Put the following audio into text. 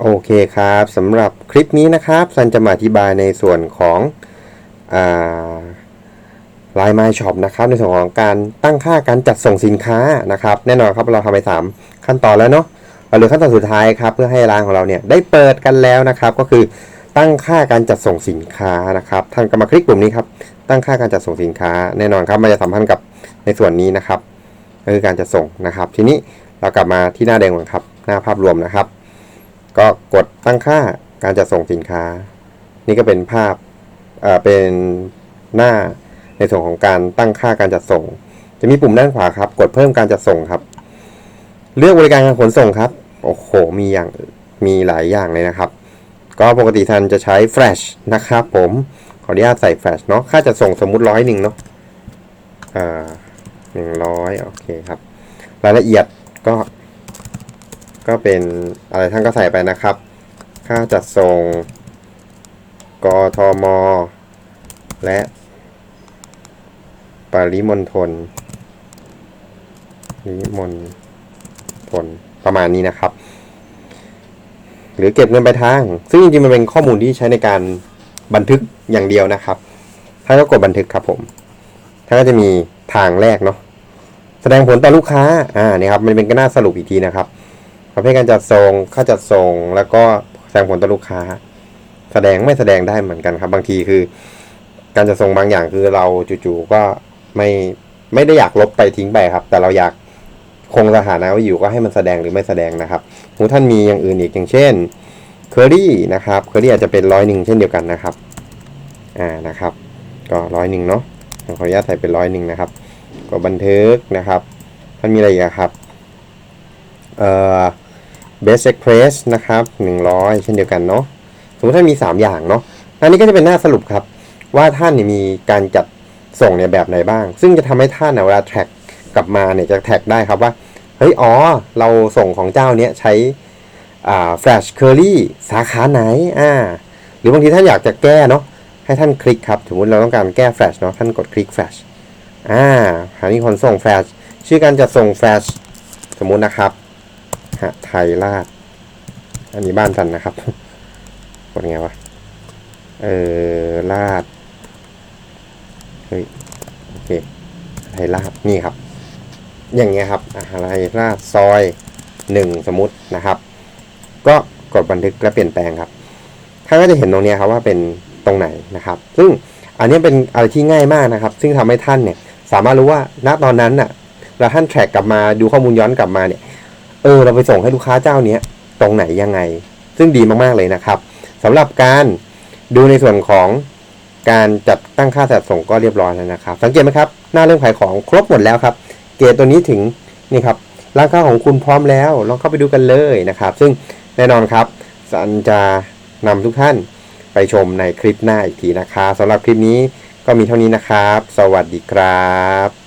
โอเคครับสำหรับคลิปนี้นะครับซันจะมาอธิบายในส่วนของไลน์มาช็อปนะครับ ในส่วนของการตั้งค่าการจัดส่งสินค้านะครับ แน่นอนครับเราทำไปสามขั้นตอนแล้วเนาะเราเหลือขั้นตอนสุดท้ายครับ เพื่อให้ร้านของเราเนี่ยได้เปิดกันแล้วนะครับ ก็คือตั้งค่าการจัดส่งสินค้านะครับท่านก็มาคลิกปุ่มนี้ครับตั้งค่าการจัดส่งสินค้า แน่นอนครับมันจะสัมพันธ์กับในส่วนนี้นะครับก็คือการจัดส่งนะครับ ทีนี้เรากลับมาที่หน้าแดงก่อนครับ หน้าภาพรวมนะครับ ก็กดตั้งค่าการจัดส่งสินค้า นี่ก็เป็นภาพเอ่อเป็นหน้าในส่วนของการตั้งค่าการจัดส่ง จะมีปุ่มด้านขวาครับ กดเพิ่มการจัดส่งครับ เลือกบริการการขนส่งครับโอ้โหมีอย่างมีหลายอย่างเลยนะครับ ก็ปกติท่านจะใช้ Flash นะครับผมขออนุญาตใส่ Flash เนาะค่าจัดส่งสมมุติร้อยหนึ่งเนาะอ่าหนึ่งร้อยโอเคครับ รายละเอียดก็ ก็เป็นอะไรท่านก็ใส่ไปนะครับ ค่าจัดส่ง กทม และปริมณฑลปริมณฑลประมาณนี้นะครับ หรือเก็บเงินไปลายทาง ซึ่งจริงๆมันเป็นข้อมูลที่ใช้ในการบันทึกอย่างเดียวนะครับท่านก็กดบันทึกครับผมท่านก็จะมีทางแรกเนาะแสดงผลต่อลูกค้า อ่า นี่ครับ มันเป็นก็น่าสรุปอีกทีนะครับ ประเภทการจัดส่งค่าจัดส่ง แล้วก็แสดงผลต่อลูกค้า แสดงไม่แสดงได้เหมือนกันครับ บางทีคือ การจัดส่งบางอย่างคือเราจู่ๆก็ไม่ไม่ได้อยากลบไปทิ้งไปครับ แต่เราอยากคงสถานะไว้อยู่ก็ให้มันแสดงหรือไม่แสดงนะครับหูท่านมีอย่างอื่นอีกอย่างเช่นเคอรี่นะครับเคอรี่อาจจะเป็นร้อยหนึ่งเช่นเดียวกันนะครับอ่านะครับ ก็ร้อยหนึ่งเนาะขออนุญาตใส่เป็นร้อยหนึ่งนะครับ ก็บันทึกนะครับ ท่านมีอะไรอีกครับเอ่อ best express นะครับ 100 เช่นเดียวกันเนาะสมมติท่านมี 3 อย่างเนาะอันนี้ก็จะเป็นหน้าสรุปครับ ว่าท่านเนี่ยมีการจัดส่งเนี่ยแบบไหนบ้าง ซึ่งจะทำให้ท่านเนี่ยเวลาแท็กกลับมาเนี่ยจะแท็กได้ครับว่า เฮ้ย อ๋อ เราส่งของเจ้าเนี้ยใช้อ่า flash curly สาขาไหนอ่าหรือบางทีท่านอยากจะแก้เนาะให้ท่านคลิกครับสมมติเราต้องการแก้ flash เนาะท่านกดคลิก flash อ่าหานี้คนส่งแฟลชชื่อการจัดส่งแฟลชสมมุตินะครับ ฮะไทยราช อันนี้บ้านสันนะครับกดไงวะ เออราช เฮ้ย โอเค ไทยราช นี่ครับ อย่างเงี้ยครับอ่าไทยราชซอยหนึ่งสมมตินะครับ ก็กดบันทึกและเปลี่ยนแปลงครับท่านก็จะเห็นตรงเนี้ยครับว่าเป็นตรงไหนนะครับ ซึ่งอันนี้เป็นอะไรที่ง่ายมากนะครับ ซึ่งทำให้ท่านเนี่ยสามารถรู้ว่าณตอนนั้นน่ะเราท่านแทร็กกลับมาดูข้อมูลย้อนกลับมาเนี่ย เออเราไปส่งให้ลูกค้าเจ้าเนี้ยตรงไหนยังไง ซึ่งดีมากๆเลยนะครับสำหรับการดูในส่วนของการจัดตั้งค่าจัดส่งก็เรียบร้อยแล้วนะครับ สังเกตไหมครับหน้าเรื่องขายของครบหมดแล้วครับ เกรดตัวนี้ถึงนี่ครับราคาของคุณพร้อมแล้วลองเข้าไปดูกันเลยนะครับ ซึ่งแน่นอนครับสันจะนำทุกท่านไปชมในคลิปหน้าอีกทีนะครับสำหรับคลิปนี้ก็มีเท่านี้นะครับ สวัสดีครับ